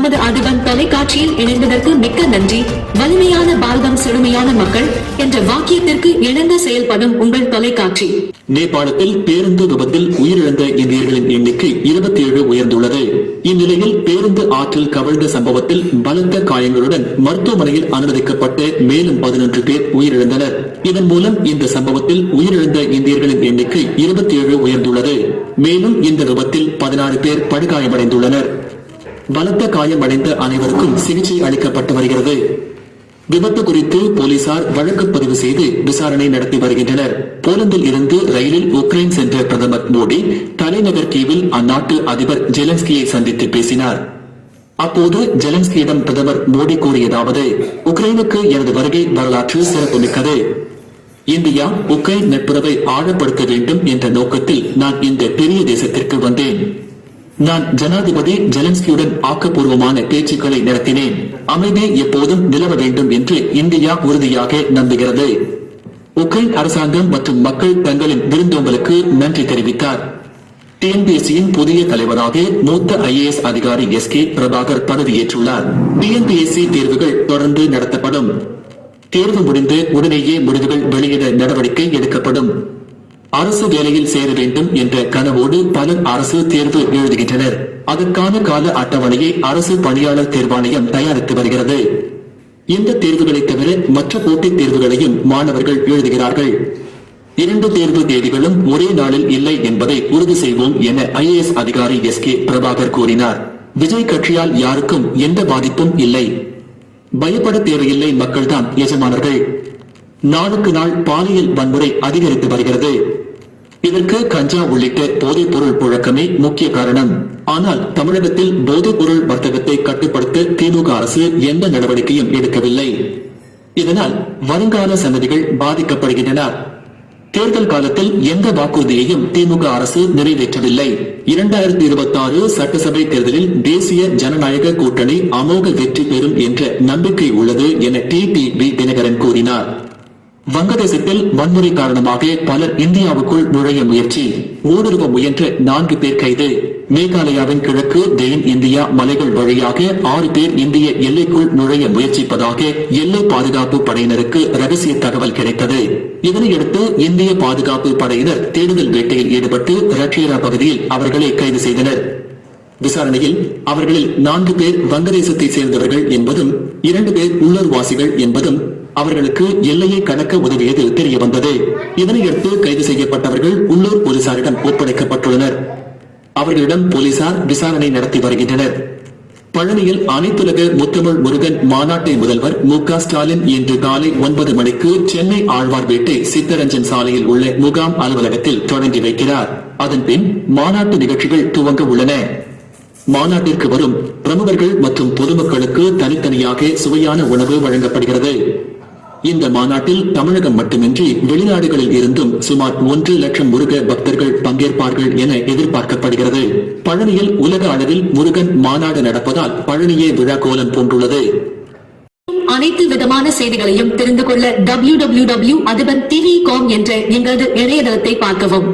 நமது அதிபன் தொலைக்காட்சியில் இணைந்ததற்கு மிக்க நன்றி. வலிமையான பாரதம் செழுமையான மக்கள் என்ற வாக்கியத்திற்கு இணங்க செயல்படும் உங்கள் தொலைக்காட்சி. நேபாளத்தில் பேருந்து விபத்தில் உயிரிழந்த இந்தியர்களின் எண்ணிக்கை இருபத்தி ஏழு உயர்ந்துள்ளது. இந்நிலையில் பேருந்து ஆற்றில் கவிழ்ந்த சம்பவத்தில் பலத்த காயங்களுடன் மருத்துவமனையில் அனுமதிக்கப்பட்டு மேலும் பதினொன்று பேர் உயிரிழந்தனர். இதன் மூலம் இந்த சம்பவத்தில் உயிரிழந்த இந்தியர்களின் எண்ணிக்கை இருபத்தி ஏழு உயர்ந்துள்ளது. மேலும் இந்த விபத்தில் பதினாறு பேர் படுகாயமடைந்துள்ளனர். பலத்த காயமடைந்த அனைவருக்கும் சிகிச்சை அளிக்கப்பட்டு வருகிறது. விபத்து குறித்து போலீசார் வழக்கு பதிவு செய்து விசாரணை நடத்தி வருகின்றனர். போலந்தில் இருந்து ரயிலில் உக்ரைன் சென்ற பிரதமர் மோடி தலைநகர் கீவில் அந்நாட்டு அதிபர் ஜெலன்ஸ்கியை சந்தித்து பேசினார். அப்போது ஜெலன்ஸ்கியிடம் பிரதமர் மோடி கூறியதாவது உக்ரைனுக்கு எனது வருகை வரலாற்று சிறப்புமிக்கது. இந்தியா உக்ரைன் நட்புறவை ஆழப்படுத்த வேண்டும் என்ற நோக்கத்தில் நான் இந்த பெரிய தேசத்திற்கு வந்தேன். நான் ஜனாதிபதி ஜெலன்ஸ்கியுடன் ஆக்கப்பூர்வமான பேச்சுக்களை நடத்தினேன். அமைதி எப்போதும் நிலவ வேண்டும் என்று இந்தியா உறுதியாக நம்புகிறது. உக்ரைன் அரசாங்கம் மற்றும் மக்கள் தங்களின் விருந்தோம்பலுக்கு நன்றி தெரிவித்தார். டிஎன்பிஎஸ்சியின் புதிய தலைவராக மூத்த ஐஏஎஸ் அதிகாரி எஸ் கே பிரபாகர் பதவியேற்றுள்ளார். டிஎன்பிஎஸ்சி தேர்வுகள் தொடர்ந்து நடத்தப்படும். தேர்வு முடிந்து உடனேயே முடிவுகள் வெளியிட நடவடிக்கை எடுக்கப்படும். அரசு வேலையில் சேர வேண்டும் என்ற கனவோடு பலர் அரசு தேர்வு எழுதுகின்றனர். அதற்கான கால அட்டவணையை அரசு பணியாளர் தேர்வாணையம் தயாரித்து வருகிறது. இந்த தேர்வுகளை தவிர மற்ற போட்டித் தேர்வுகளையும் மாணவர்கள் எழுதுகிறார்கள். இரண்டு தேர்வு தேதிகளும் ஒரே நாளில் இல்லை என்பதை உறுதி செய்வோம் என ஐஏஎஸ் அதிகாரி எஸ் கே பிரபாகர் கூறினார். விஜய் கட்சியால் யாருக்கும் எந்த பாதிப்பும் இல்லை. பயப்பட தேவையில்லை மக்கள்தான் எஜமானர்கள். நாளுக்கு நாள் பாலியல் வன்முறை அதிகரித்து வருகிறது. இதற்கு கஞ்சா உள்ளிட்ட போதைப் பொருள் புழக்கமே முக்கிய காரணம். ஆனால் தமிழகத்தில் போதைப் பொருள் வர்த்தகத்தை கட்டுப்படுத்த திமுக அரசு எந்த நடவடிக்கையும் எடுக்கவில்லை. இதனால் வருங்கால சந்ததிகள் பாதிக்கப்படுகின்றன. தேர்தல் காலத்தில் எந்த வாக்குறுதியையும் திமுக அரசு நிறைவேற்றவில்லை. இரண்டாயிரத்தி இருபத்தி ஆறு சட்டசபை தேர்தலில் தேசிய ஜனநாயக கூட்டணி அமோக வெற்றி பெறும் என்ற நம்பிக்கை உள்ளது என டிடிவி தினகரன் கூறினார். வங்கதேசத்தில் வன்முறை காரணமாக பலர் இந்தியாவுக்குள் நுழைய முயற்சி. ஊடுருவ முயன்ற நான்கு பேர் கைது. மேகாலயாவின் கிழக்கு தென் இந்தியா மலைகள் வழியாக ஆறு பேர் இந்திய எல்லைக்குள் நுழைய முயற்சிப்பதாக எல்லை பாதுகாப்பு படையினருக்கு ரகசிய தகவல் கிடைத்தது. இதனையடுத்து இந்திய பாதுகாப்பு படையினர் தேடுதல் வேட்டையில் ஈடுபட்டு ரட்சியரா பகுதியில் அவர்களை கைது செய்தனர். விசாரணையில் அவர்களில் நான்கு பேர் வங்கதேசத்தை சேர்ந்தவர்கள் என்பதும் இரண்டு பேர் உள்ளூர்வாசிகள் என்பதும் அவர்களுக்கு எல்லையை கடக்க உதவியது தெரிய வந்தது. இதனையடுத்து கைது செய்யப்பட்டவர்கள் உள்ளூர் போலீசாரிடம் ஒப்படைக்கப்பட்டுள்ளனர். அவர்களிடம் போலீசார் விசாரணை நடத்தி வருகின்றனர். பழனியில் அனைத்துலக முத்தமிழ் முருகன் மாநாட்டை முதல்வர் மு ஸ்டாலின் இன்று காலை ஒன்பது மணிக்கு சென்னை ஆழ்வார்பேட்டை சித்தரஞ்சன் சாலையில் உள்ள முகாம் அலுவலகத்தில் தொடங்கி வைக்கிறார். அதன்பின் மாநாட்டு நிகழ்ச்சிகள் துவங்க உள்ளன. மாநாட்டிற்கு வரும் பிரமுகர்கள் மற்றும் பொதுமக்களுக்கு தனித்தனியாக சுவையான உணவு வழங்கப்படுகிறது. இந்த மாநாட்டில் தமிழகம் மட்டுமின்றி வெளிநாடுகளில் இருந்தும் சுமார் ஒன்று லட்சம் முருக பக்தர்கள் பங்கேற்பார்கள் என எதிர்பார்க்கப்படுகிறது. பழனியில் உலக அளவில் முருகன் மாநாடு நடப்பதால் பழனியே விழா கோலம் பூண்டுள்ளது. அனைத்து விதமான செய்திகளையும் தெரிந்து கொள்ள W W W Athiban TV com என்ற எங்களது இணையதளத்தை பார்க்கவும்.